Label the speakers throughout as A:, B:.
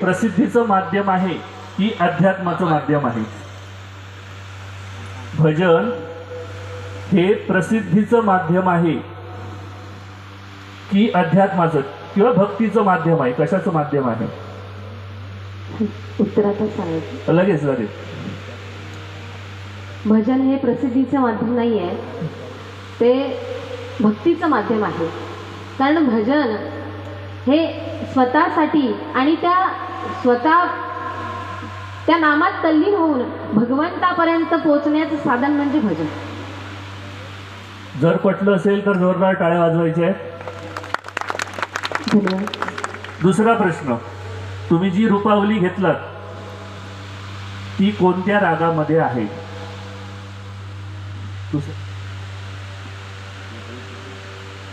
A: प्रसिद्धीचं माध्यम आहे की अध्यात्माचं माध्यम आहे. भजन हे प्रसिद्धीचं माध्यम आहे की अध्यात्माचं किंवा भक्तीचं माध्यम आहे कशाचं माध्यम आहे?
B: उत्तरातच
A: लगेच लगेच.
B: भजन हे प्रसिद्धीचं माध्यम नाही आहे ते भक्तीचं माध्यम आहे. कारण भजन हे स्वतःसाठी आणि त्या स्वतः त्या नामात तल्लीन होऊन भगवंतापर्यंत पोहोचण्याचं साधन म्हणजे भजन.
A: जर पटलं असेल तर जोरदार टाळ्या
B: धन्यवाद.
A: दुसरा प्रश्न. तुम्ही जी रूपावली घेतलात ती कोणत्या रागामध्ये आहे?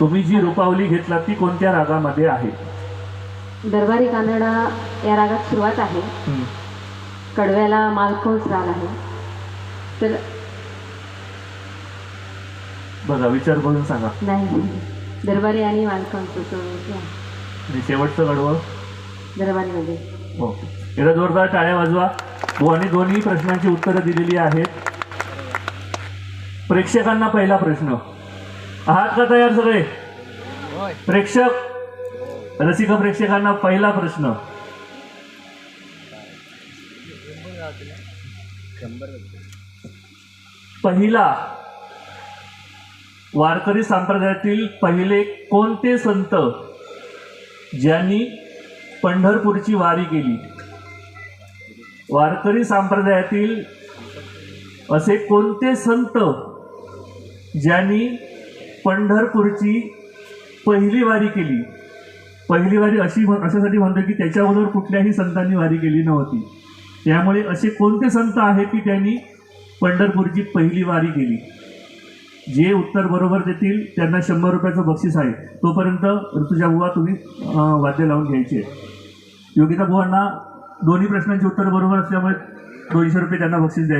A: तुम्ही जी रूपावली घेतलात ती कोणत्या रागामध्ये आहे?
B: दरबारी कानडा या रागात सुरुवात आहे.
A: हं.
B: कडव्याला मालकोस राग आहे. तर
A: बघा विचार करून सांगा.
B: नाही दरबारी आणि मालकांचं.
A: आणि शेवटचं गडवं
B: दरबारीमध्ये.
A: हो एकदा जोरदार टाळ्या वाजवा. हो आणि दोन्ही प्रश्नांची उत्तरं दिलेली आहेत. प्रेक्षकांना पहिला प्रश्न. आहात का तयार सगळे? प्रेक्षक रसिक प्रेक्षकांना पहिला प्रश्न. पहिला वारकरी संप्रदायातील पहिले कोणते संत ज्यांनी पंढरपूरची वारी केली? वारकरी संप्रदायातील असे कोणते संत ज्यांनी पंढरपूरची पहिली वारी केली? पहिली वारी अशी म्हण- अशासाठी म्हणतो की त्याच्या अगोदर कुठल्याही संतांनी वारी केली नव्हती. त्यामुळे असे कोणते संत आहेत की त्यांनी पंढरपूरची पहिली वारी केली? जे उत्तर बरोबर देतील त्यांना शंभर रुपयाचं बक्षीस आहे. तोपर्यंत ऋतुजा बुवा तुम्ही वाद्य लावून घ्यायचे. योगिता बुवांना दोन्ही प्रश्नांची उत्तर बरोबर असल्यामुळे दोनशे रुपये त्यांना बक्षीस द्यायचे.